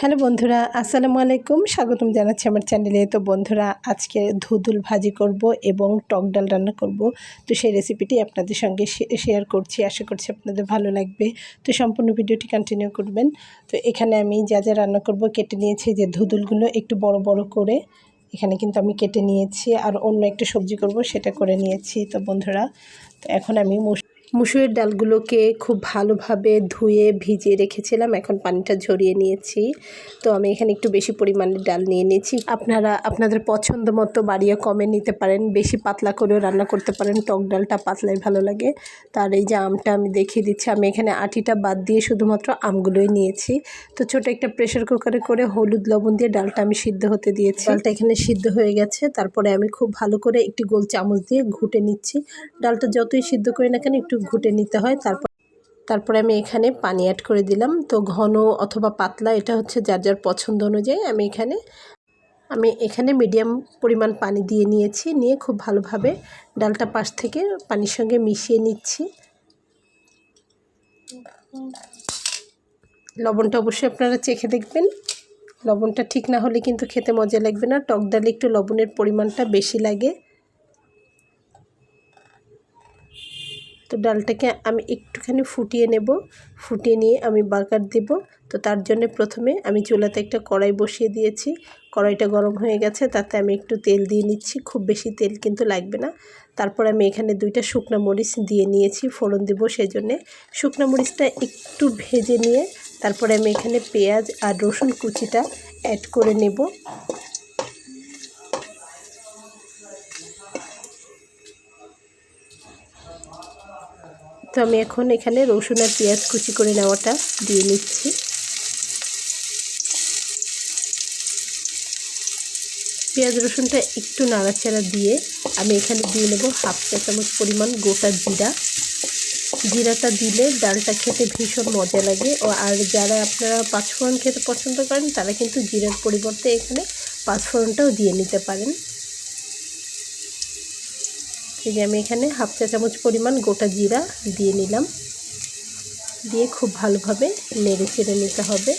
Hello বন্ধুরা, আসসালামু আলাইকুম। স্বাগতম জানাচ্ছি আমার চ্যানেলে তো বন্ধুরা, আজকে ধুদুল ভাজি করব এবং টক ডাল রান্না করব। তো সেই রেসিপিটি আপনাদের সঙ্গে শেয়ার করছি। আশা করছি আপনাদের ভালো লাগবে। তো সম্পূর্ণ ভিডিওটি কন্টিনিউ করবেন। তো এখানে আমি যা যা রান্না করব, কেটে নিয়েছি যে ধুদুলগুলো একটু বড় বড় করে। এখানে কিন্তু আমি কেটে নিয়েছি। আর অন্য একটা সবজি করব, সেটা করে নিয়েছি। তো বন্ধুরা, তো এখন আমি মুসুরের ডালগুলোকে খুব ভালোভাবে ধুয়ে ভিজিয়ে রেখেছিলাম। এখন পানিটা ঝরিয়ে নিয়েছি। তো আমি এখানে একটু বেশি পরিমাণে ডাল নিয়ে নিয়েছি। আপনারা, আপনাদের পছন্দ মতো বাড়িয়ে কমে নিতে পারেন, বেশি পাতলা করেও রান্না করতে পারেন। টক ডালটা পাতলাই ভালো লাগে। তার এই যে আমটা আমি দেখিয়ে দিচ্ছি, আমি এখানে আটিটা বাদ দিয়ে শুধুমাত্র আমগুলোই নিয়েছি। তো ছোট একটা প্রেশার কুকারে করে হলুদ, লবণ দিয়ে ডালটা আমি সিদ্ধ হতে দিয়েছি। ডালটা এখানে সিদ্ধ হয়ে গেছে। তারপরে আমি খুব ভালো করে একটি গোল চামচ দিয়ে ঘুটে নিচ্ছি। ডালটা যতই সিদ্ধ করি না কেন, একটু ঘুটে নিতে হয়, তারপর তারপরে আমি এখানে পানি অ্যাড করে দিলাম। তো ঘন অথবা পাতলা, এটা হচ্ছে যার যার পছন্দ অনুযায়ী আমি এখানে আমি এখানে মিডিয়াম পরিমাণ পানি দিয়ে নিয়েছি, নিয়ে খুব ভালোভাবে ডালটা পাশ থেকে পানির সঙ্গে মিশিয়ে নিচ্ছি। লবণটা অবশ্যই আপনারা চেখে দেখবেন। লবণটা ঠিক না হলে কিন্তু খেতে মজা লাগবে না। টক ডালে একটু লবণের পরিমাণটা বেশি লাগে। তো ডালটাকে আমি একটুখানি ফুটিয়ে নেব। ফুটিয়ে নিয়ে আমি বাগার দেব। তো তার জন্য প্রথমে আমি চুলাতে একটা কড়াই বসিয়ে দিয়েছি। কড়াইটা গরম হয়ে গেছে, তাতে আমি একটু তেল দিয়ে নিচ্ছি। খুব বেশি তেল কিন্তু লাগবে না। তারপর আমি এখানে দুইটা শুকনো মরিচ দিয়ে নিয়েছি, ফোড়ন দেবো সেই জন্যে শুকনো মরিচটা একটু ভেজে নিয়ে তারপরে আমি এখানে পেঁয়াজ আর রসুন কুচিটা অ্যাড করে নেব। তো আমি এখন এখানে রসুন আর পেঁয়াজ কুচি করে নেওয়াটা দিয়ে নিচ্ছি। পেঁয়াজ রসুনটা একটু নাড়াচাড়া দিয়ে আমি এখানে দিয়ে নেব হাফ চা চামচ পরিমাণ গোটা জিরা। জিরাটা দিলে ডালটা খেতে ভীষণ মজা লাগে ও আর যারা আপনারা পাঁচফোড়ন খেতে পছন্দ করেন তারা কিন্তু জিরার পরিবর্তে এখানে পাঁচফোড়নটাও দিয়ে নিতে পারেন। এই যে আমি এখানে হাফ চা চামচ পরিমাণ গোটা জিরা দিয়ে নিলাম। দিয়ে খুব ভালোভাবে নেড়ে চেড়ে নিতে হবে।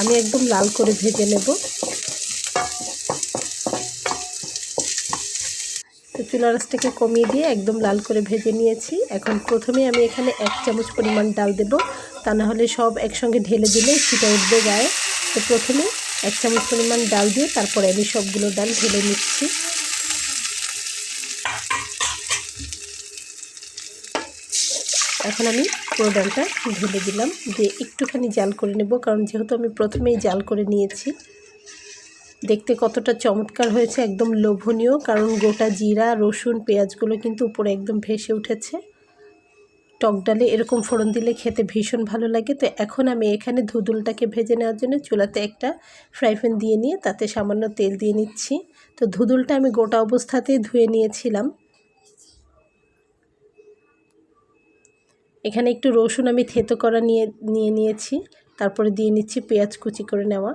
আমি একদম লাল করে ভেজে নেব। তো চুলা রাসটাকে কমিয়ে দিয়ে একদম লাল করে ভেজে নিয়েছি। এখন প্রথমে আমি এখানে এক চামচ পরিমাণ ডাল দেব। তা না হলে সব একসঙ্গে ঢেলে দিলে সেটা উঠবে গায়ে। তো প্রথমে এক চামচ পরিমাণ ডাল দিয়ে তারপরে আমি সবগুলো ডাল ঢেলে নিচ্ছি। এখন আমি পুরো ঢেলে দিলাম, দিয়ে একটুখানি জাল করে নেব, কারণ যেহেতু আমি প্রথমেই জাল করে নিয়েছি। দেখতে কতটা চমৎকার হয়েছে, একদম লোভনীয়, কারণ গোটা জিরা, রসুন, পেঁয়াজগুলো কিন্তু উপরে একদম ভেসে উঠেছে। টক ডালে এরকম ফোড়ন দিলে খেতে ভীষণ ভালো লাগে। তো এখন আমি এখানে ধুদুলটাকে ভেজে নেওয়ার জন্য চুলাতে একটা ফ্রাই প্যান দিয়ে নিয়ে তাতে সামান্য তেল দিয়ে নিচ্ছি। তো ধুদুলটা আমি গোটা অবস্থাতেই ধুয়ে নিয়েছিলাম। এখানে একটু রসুন আমি থেতো করা নিয়ে নিয়ে নিয়েছি। তারপরে দিয়ে নিচ্ছি পেঁয়াজ কুচি করে নেওয়া।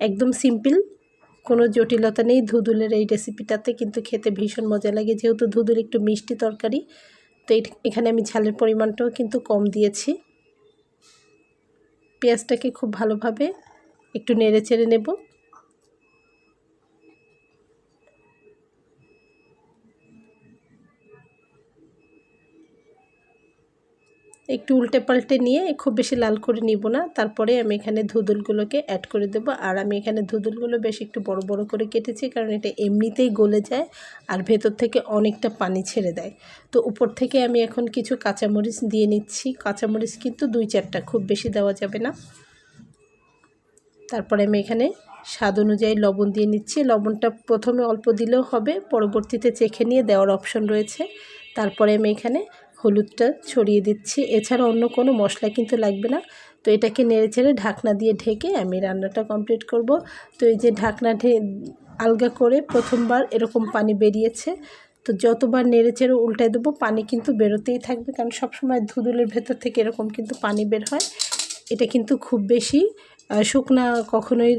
একদম সিম্পল, কোনো জটিলতা নেই ধুদুলের এই রেসিপিটাতে, কিন্তু খেতে ভীষণ মজা লাগে। যেহেতু ধুদুল একটু মিষ্টি তরকারি, তো এখানে আমি ঝালের পরিমাণটাও কিন্তু কম দিয়েছি। পেঁয়াজটাকে খুব ভালোভাবে একটু নেড়ে চেড়ে নেব। একটু উল্টে পাল্টে নিয়ে খুব বেশি লাল করে নিব না। তারপরে আমি এখানে ধুদুলগুলোকে অ্যাড করে দেব। আর আমি এখানে ধুদুলগুলো বেশ একটু বড় বড় করে কেটেছি কারণ এটা এমনিতেই গলে যায় আর ভেতর থেকে অনেকটা পানি ছেড়ে দেয়। তো উপর থেকে আমি এখন কিছু কাঁচামরিচ দিয়ে নিচ্ছি। কাঁচামরিচ কিন্তু দুই চারটা, খুব বেশি দেওয়া যাবে না। তারপরে আমি এখানে স্বাদ অনুযায়ী লবণ দিয়ে নিচ্ছি। লবণটা প্রথমে অল্প দিলেও হবে, পরবর্তীতে চেখে নিয়ে দেওয়ার অপশন রয়েছে। তারপরে আমি এখানে হলুদটা ছড়িয়ে দিচ্ছি। এছাড়া অন্য কোনো মশলা কিন্তু লাগবে না। তো এটাকে নেড়ে ছেড়ে ঢাকনা দিয়ে ঢেকে আমি রান্নাটা কমপ্লিট করব। তো এই যে ঢাকনা আলগা করে প্রথমবার এরকম পানি বেরিয়েছে। তো যতবার নেড়ে চেড়ে উল্টায় দেবো, পানি কিন্তু বেরোতেই থাকবে। কারণ সবসময় ধুদুলের ভেতর থেকে এরকম কিন্তু পানি বের হয়। এটা কিন্তু খুব বেশি শুকনা কখনোই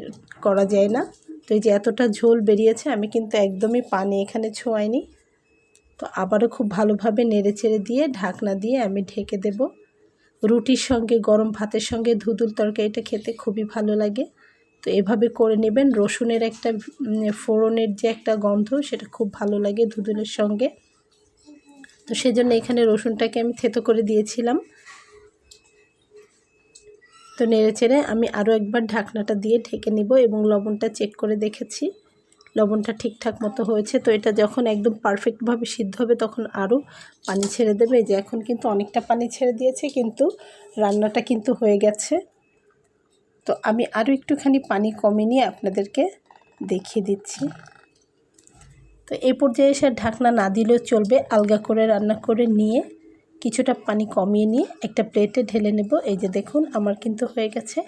করা যায় না। তো এই যে এতটা ঝোল বেরিয়েছে, আমি কিন্তু একদমই পানি এখানে ছোঁয়াইনি। তো আবারও খুব ভালোভাবে নেড়ে চেড়ে দিয়ে ঢাকনা দিয়ে আমি ঢেকে দেব। রুটির সঙ্গে, গরম ভাতের সঙ্গে ধুদুল তরকারিটা খেতে খুবই ভালো লাগে। তো এভাবে করে নেবেন। রসুনের একটা ফোড়নের যে একটা গন্ধ, সেটা খুব ভালো লাগে ধুদুলের সঙ্গে। তো সেজন্য এখানে রসুনটাকে আমি থেতো করে দিয়েছিলাম। তো নেড়ে চেড়ে আমি আরও একবার ঢাকনাটা দিয়ে ঢেকে নিব এবং লবণটা চেক করে দেখেছি। লবণটা ঠিকঠাক মতো হয়েছে, তো এটা যখন একদম পারফেক্টভাবে সিদ্ধ হবে তখন আরও পানি ছেড়ে দেবে। এই যে এখন কিন্তু অনেকটা পানি ছেড়ে দিয়েছে, কিন্তু রান্নাটা কিন্তু হয়ে গেছে। তো আমি আরও একটুখানি পানি কমে নিয়ে আপনাদেরকে দেখিয়ে দিচ্ছি। তো এই পর্যায়ে এসে ঢাকনা না দিলেও চলবে, আলগা করে রান্না করে নিয়ে কিছুটা পানি কমিয়ে নিয়ে একটা প্লেটে ঢেলে নেব। এই যে দেখুন, আমার কিন্তু হয়ে গেছে।